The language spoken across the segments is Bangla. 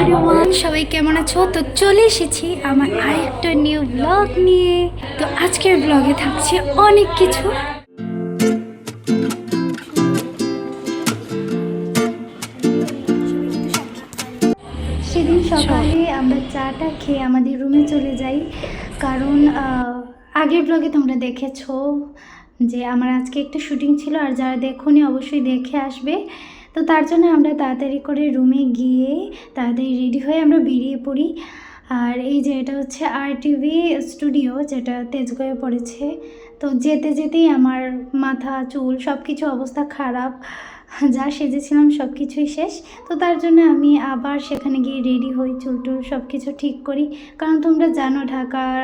এভরিওয়ান সবাই কেমন আছো? তো চলে এসেছি আমার আরেকটা নিউ ব্লগ নিয়ে। তো আজকের ব্লগে থাকছে অনেক কিছু। সেদিন সকালে আমরা চাটা খেয়ে আমাদের রুমে চলে যাই। কারণ আগের ব্লগে তোমরা দেখেছ যে আমার আজকে একটা শুটিং ছিল, আর যারা দেখোনি অবশ্যই দেখে আসবে। তো তার জন্য আমরা তাড়াতাড়ি করে রুমে গিয়ে তাড়াতাড়ি রেডি হয়ে আমরা বেরিয়ে পড়ি। আর এই যে এটা হচ্ছে আর টিভি স্টুডিও যেটা তেজগাঁয়ে পড়েছে। তো যেতে যেতেই আমার মাথা, চুল সব কিছু অবস্থা খারাপ। যা সেজেছিলাম সব কিছুই শেষ। তো তার জন্য আমি আবার সেখানে গিয়ে রেডি হই, চুল টুল সব কিছু ঠিক করি। কারণ তোমরা জানো ঢাকার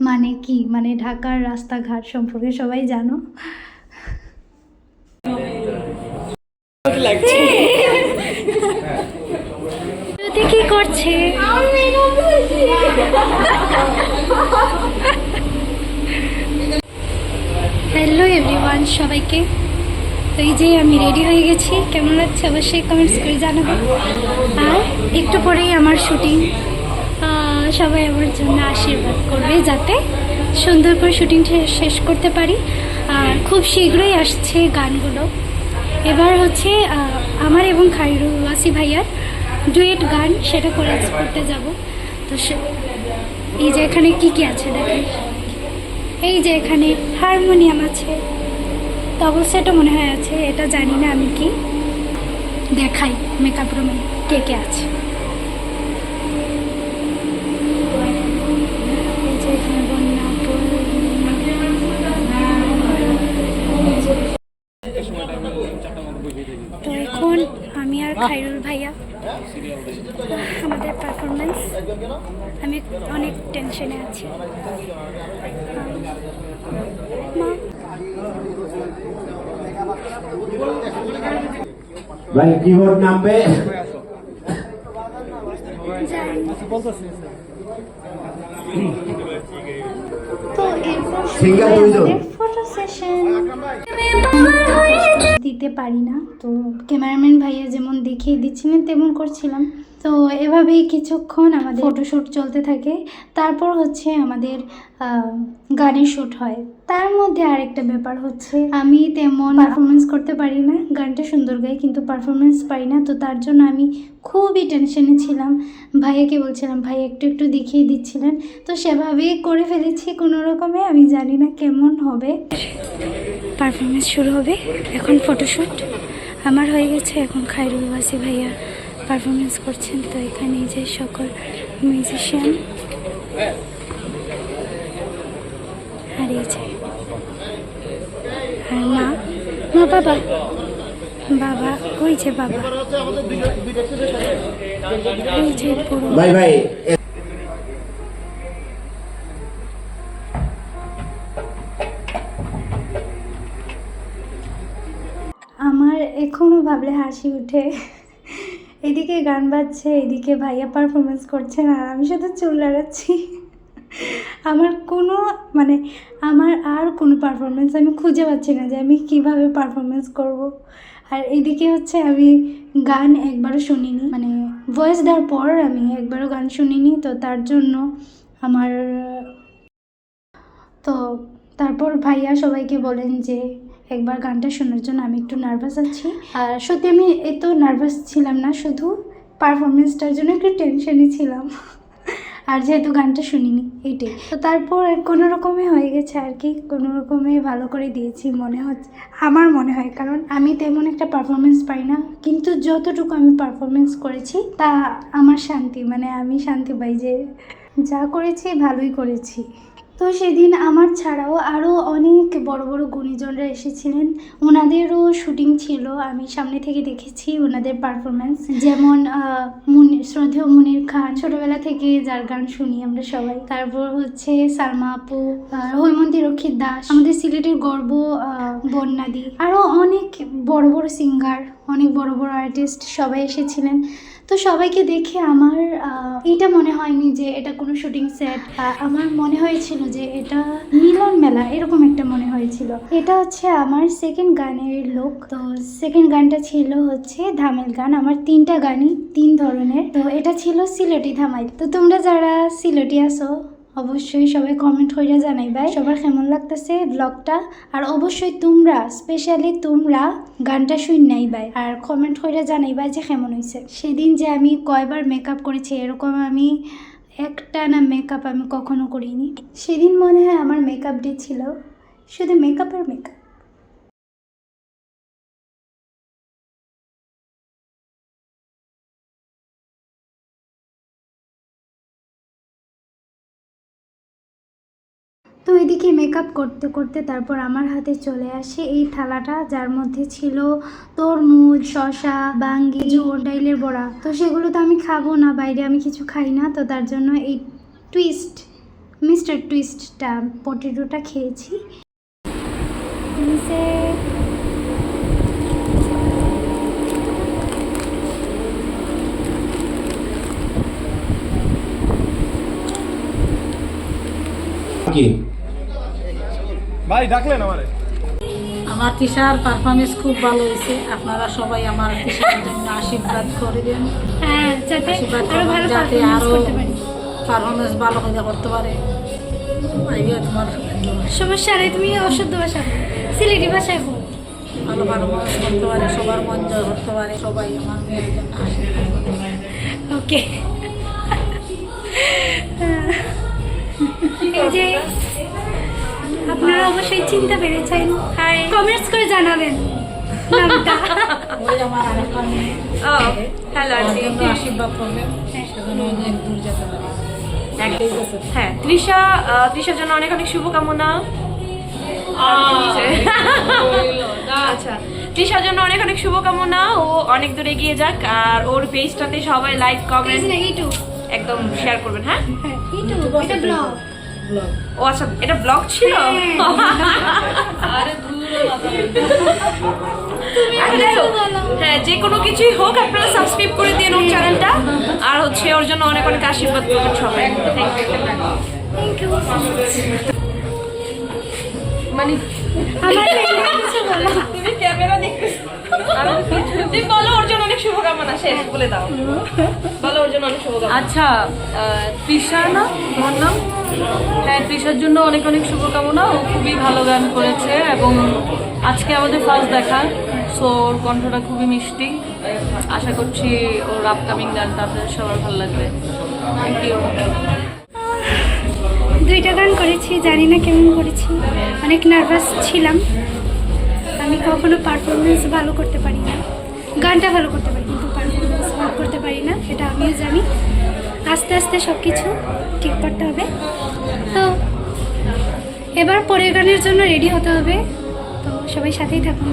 মানে কি? মানে ঢাকার রাস্তাঘাট সম্পর্কে সবাই জানো। শ্রুতি কি করছে? হ্যালো এভরিওয়ান সবাইকে। তো এই যে আমি রেডি হয়ে গেছি। কেমন লাগছে অবশ্যই কমেন্টস করে জানাবেন আর একটু পরেই আমার শুটিং সবাই আমার জন্য আশীর্বাদ করবে যাতে সুন্দর করে শুটিংটা শেষ করতে পারি। আর খুব শীঘ্রই আসছে গানগুলো। এবার হচ্ছে আমার এবং খাইরুল ওয়াসি ভাইয়ার ডুয়েট গান সেটা করে করতে যাব। তো সে- এই যে এখানে কী কী আছে দেখেন। এই যে এখানে হারমোনিয়াম আছে তবল সেটও মনে হয় আছে, এটা জানি না আমি কি। দেখাই মেকআপ রুমে কে কে আছে। তো এখন আমি আর খাইরুল ভাইয়া আমাদের পারফরমেন্স আমি অনেক টেনশনে আছি। ভাই কিবোর্ড নামবে তো দুইজন? ফটো সেশন দিতে পারি না। তো ক্যামেরাম্যান ভাইয়া যেমন দেখিয়ে দিচ্ছিলেন তেমন করছিলাম। তো এভাবেই কিছুক্ষণ আমাদের ফটোশ্যুট চলতে থাকে। তারপর হচ্ছে আমাদের গানের শ্যুট হয়। তার মধ্যে আরেকটা ব্যাপার হচ্ছে আমি তেমন পারফরমেন্স করতে পারি না গানটা সুন্দর গাই কিন্তু পারফরমেন্স পারি না তো তার জন্য আমি খুবই টেনশনে ছিলাম। ভাইয়াকে বলছিলাম ভাই একটু একটু দেখিয়ে দিচ্ছিলেন। তো সেভাবেই করে ফেলেছি কোনো রকমে আমি জানি না কেমন হবে। পারফরমেন্স শুরু হবে এখন ফটোশ্যুট আমার হয়ে গেছে এখন খায়রুল ওয়াসি ভাইয়া পারফরমেন্স করছেন তো এখানে এই যে সকল মিউজিশিয়ান হারিয়েছে আর মা। মা বাবা। বাবা যে বাবা। ওই যে পুরো ভাই ভাই আমার এখনও ভাবলে হাসি উঠে। এদিকে গান বাজছে এদিকে ভাইয়া পারফরমেন্স করছেন আর আমি শুধু চুল লাড়াচ্ছি আমার কোনো মানে আমার আর কোনো পারফরমেন্স আমি খুঁজে পাচ্ছি না যে আমি কীভাবে পারফরমেন্স করব। আর এদিকে হচ্ছে আমি গান একবারও শুনিনি মানে ভয়েস দেওয়ার পর আমি একবারও গান শুনিনি, তো তার জন্য আমার, তো তারপর ভাইয়া সবাইকে বলেন যে একবার গানটা শোনার জন্য আমি একটু নার্ভাস আছি। আর সত্যি আমি এত নার্ভাস ছিলাম না, শুধু পারফরমেন্সটার জন্য একটু টেনশনই ছিলাম। আর যেহেতু গানটা শুনিনি, এটাই। তো তারপর কোনো রকমে হয়ে গেছে আর কি, কোনো রকমে ভালো করে দিয়েছি মনে হচ্ছে, আমার মনে হয়। কারণ আমি তেমন একটা পারফরমেন্স পাই না, কিন্তু যতটুকু আমি পারফরমেন্স করেছি, তা আমার শান্তি মানে আমি শান্তি পাই যে যা করেছি ভালোই করেছি। তো সেদিন আমার ছাড়াও আরও অনেক বড় বড় গুণীজনরা এসেছিলেন। ওনাদেরও শুটিং ছিল, আমি সামনে থেকে দেখেছি ওনাদের পারফরমেন্স যেমন মুনির মুনি- শ্রদ্ধেয় মুনির খান। ছোটোবেলা থেকে যার গান শুনি আমরা সবাই। তারপর হচ্ছে সালমা আপু হৈমন্তী রক্ষিত দাস। আমাদের সিলেটের গর্ব বন্যাদি আরও অনেক বড় বড় সিঙ্গার অনেক বড় বড় আর্টিস্ট সবাই এসেছিলেন। তো সবাইকে দেখে আমার এটা মনে হয়নি যে এটা কোনো শুটিং সেট আমার মনে হয়েছিল যে এটা মিলন মেলা, এরকম একটা মনে হয়েছিল। এটা হচ্ছে আমার সেকেন্ড গানের লোক তো সেকেন্ড গানটা ছিল হচ্ছে ধামেল গান। আমার তিনটা গানই তিন ধরনের। তো এটা ছিল সিলেটি ধামাই তো তোমরা যারা সিলেটি আসো অবশ্যই সবাই কমেন্ট করে জানাই ভাই। সবার কেমন লাগতেছে ব্লগটা আর অবশ্যই তোমরা স্পেশালি তোমরা গানটা শুন নাই ভাই। আর কমেন্ট করে জানাই ভাই যে কেমন হয়েছে সেদিন যে আমি কয়বার মেকআপ করেছি, এরকম আমি একটা না মেকআপ আমি কখনো করিনি। সেদিন মনে হয় আমার মেকআপ ডে ছিল। শুধু মেকআপের মেকআপ তো এদিকে মেকআপ করতে করতে তারপর আমার হাতে চলে আসে এই থালাটা, যার মধ্যে ছিল তরমুজ শশা বাঙ্গি ডাইলের বড়া। তো সেগুলো তো আমি খাব না, বাইরে আমি কিছু খাই না, তো তার জন্য এই টুইস্ট মিস্টার টুইস্টটা পটেটোটা খেয়েছি। নিচে কি? ভাই ডাকলেন আমারে। আমার টিশার পারফরমেন্স খুব ভালো হয়েছে। আপনারা সবাই আমার টিচারের জন্য আশীর্বাদ করে দেন হ্যাঁ যাতে আশীর্বাদ আরও ভালো করবেন যাতে পারফরমেন্স আরও করতে পারি। পারফরমেন্স ভালো করে করতে পারে। তোমার সমস্যা নেই তুমি অশুদ্ধ ভাষা। সিলেটি ভাষায় বল। ভালো পারফরমেন্স করতে পারে সবার মন জয় করতে পারে সবাই আমার মেয়ের জন্য আশীর্বাদ করতে পারে ওকে এই যে আপনারা অবশ্যই চিনতে পেরেছেন। কমেন্টস করে জানাবেন। নামটা। আশীর্বাদ করবেন। অনেক দূর যেতে ঠিক আছে। হ্যাঁ তৃষা তৃষার জন্য অনেক অনেক শুভকামনা। আচ্ছা তৃষার জন্য অনেক অনেক শুভকামনা। ও অনেক দূরে এগিয়ে যাক আর ওর পেজটাতে সবাই লাইক কমেন্ট একদম শেয়ার করবেন হ্যাঁ? হ্যাঁ এটা ব্লগ ব্লগ ও আচ্ছা এটা ব্লগ ছিল? হোক, হ্যাঁ যে কোনো কিছুই হোক আপনারা সাবস্ক্রাইব করে দিন ওর চ্যানেলটা আর হচ্ছে ওর জন্য অনেক অনেক আশীর্বাদ করবেন সবাই। মানে আমার তুমি ক্যামেরা দেখতেছো। তুমি বলো শেষ বলে দাও। বলো ওর জন্য অনেক শুভকামনা। আচ্ছা তৃষা না? তোমার নাম? হ্যাঁ তৃষার জন্য অনেক অনেক শুভকামনা। ও খুবই ভালো গান করেছে এবং আজকে আমাদের ফার্স্ট দেখা সো ওর কণ্ঠটা খুবই মিষ্টি। আশা করছি ওর আপকামিং গানটা আপনাদের সবার ভালো লাগবে। থ্যাংক ইউ দুইটা গান করেছি জানি না কেমন করেছি। অনেক নার্ভাস ছিলাম। আমি কখনো পারফরমেন্স ভালো করতে পারি না। গানটা ভালো করতে পারি। কিন্তু না সেটা জানি আস্তে আস্তে সব কিছু ঠিক করতে হবে। তো এবার পরের গানের জন্য রেডি হতে হবে। তো সবাই সাথেই থাকুন।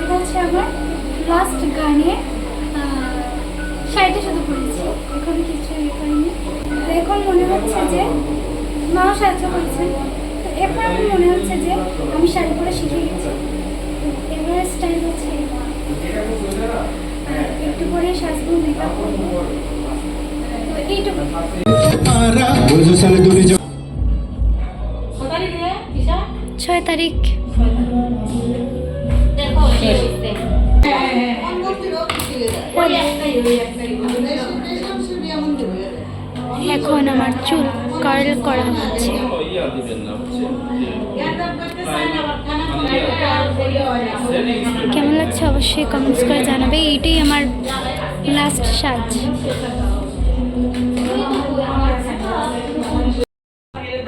এটা হচ্ছে আমার লাস্ট গানে শাড়িটা শুধু পরেছি এখন কিছু ইয়ে এখন মনে হচ্ছে যে মাও সাহায্য তো এখন আমার মনে হচ্ছে যে আমি শাড়ি পরে শিখে গেছি। এবার স্টাইল হচ্ছে একটু পরে সাজবো মেকআপ করব। তো এইটুকু। ছয় তারিখ। দেখো এখন আমার চুল কার্ল করা হচ্ছে। লাগছে অবশ্যই কমেন্টস করে জানাবে। এইটাই আমার লাস্ট সাজ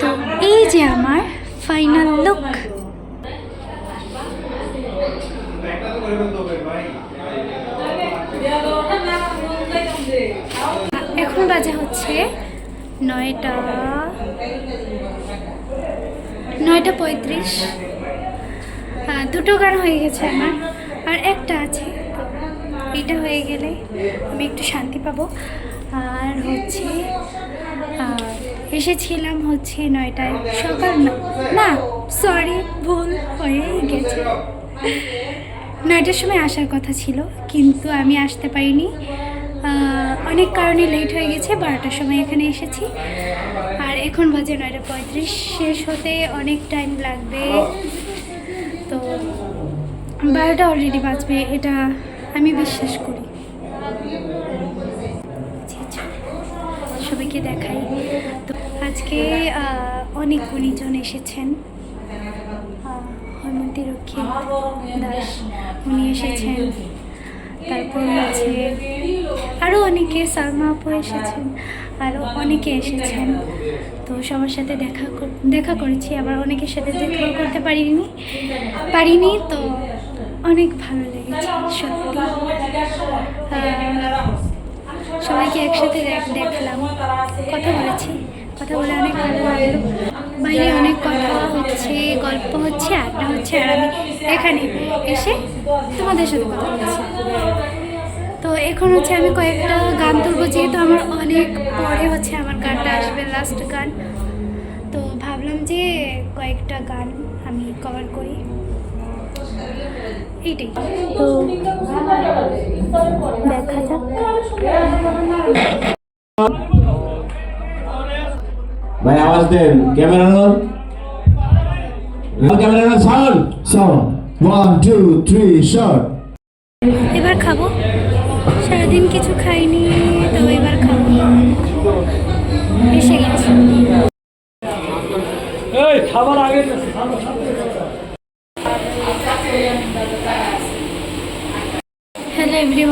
তো এই যে আমার ফাইনাল লুক এখন বাজে হচ্ছে নয়টা নয়টা পঁয়ত্রিশ। দুটো গান হয়ে গেছে আমার। আর একটা আছে। এটা হয়ে গেলে আমি একটু শান্তি পাবো। আর হচ্ছে এসেছিলাম হচ্ছে নয়টায় সকাল না না সরি ভুল হয়ে গেছে। নয়টার সময় আসার কথা ছিল, কিন্তু আমি আসতে পারিনি। অনেক কারণে লেট হয়ে গেছে, বারোটার সময় এখানে এসেছি। আর এখন বাজে নয়টা পঁয়ত্রিশ, শেষ হতে অনেক টাইম লাগবে। তো বারোটা অলরেডি বাঁচবে এটা আমি বিশ্বাস করি। সবাইকে দেখাই। তো আজকে অনেক গুণীজন এসেছেন। আহ, হৈমন্তী রক্ষী দাস উনি এসেছেন। তারপর আছে আরও অনেকে সালমা আপু এসেছেন আরও অনেকে এসেছেন। তো সবার সাথে দেখা দেখা করেছি আবার অনেকের সাথে দেখা করতে পারিনি পারিনি তো অনেক ভালো লেগেছে, সত্যি। সবাইকে একসাথে দেখ- দেখলাম। কথা বলেছি, কথা বলে অনেক ভালো লাগল। বাইরে অনেক কথা হচ্ছে, গল্প হচ্ছে, আড্ডা হচ্ছে, আর আমি এখানে এসে তোমাদের সাথে কথা বলছি। তো এখন হচ্ছে আমি কয়েকটা গান তুলবো, যেহেতু আমার অনেক পরে হচ্ছে আমার গানটা আসবে লাস্ট গান। তো ভাবলাম যে কয়েকটা গান আমি কভার করি। এইটাই তো দেখা যাক। ভাই আওয়াজ দেন। Camera roll camera roll sound. Sound. One, two, three, shot. এবার খাব। সারাদিন কিছু খাইনি তো এবার খাব। এসে গেছি। এই খাবার আগে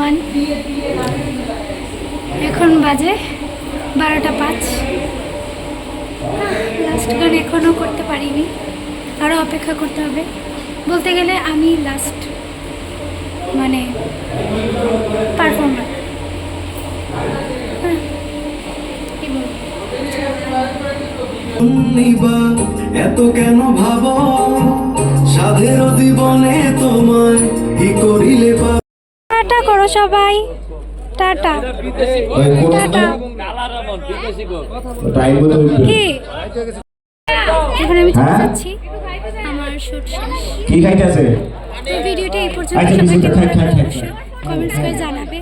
এভরিওয়ান এখন বাজে বারোটা পাঁচ। লাস্ট গান এখনও করতে পারিনি। আরও অপেক্ষা করতে হবে। বলতে গেলে আমি লাস্ট মানে পারফর্মার কি এত কেন ভাব? সাধের জীবনে তোমায় কি করিলে টাটা করো সবাই। টাটা। টাটা। কি? এখন আমি চলে হ্যাঁ? যাচ্ছি আমার শুট শেষ। কি খাইতেছে? তো ভিডিওটা এই পর্যন্ত আচ্ছা, কমেন্টস করে জানাবে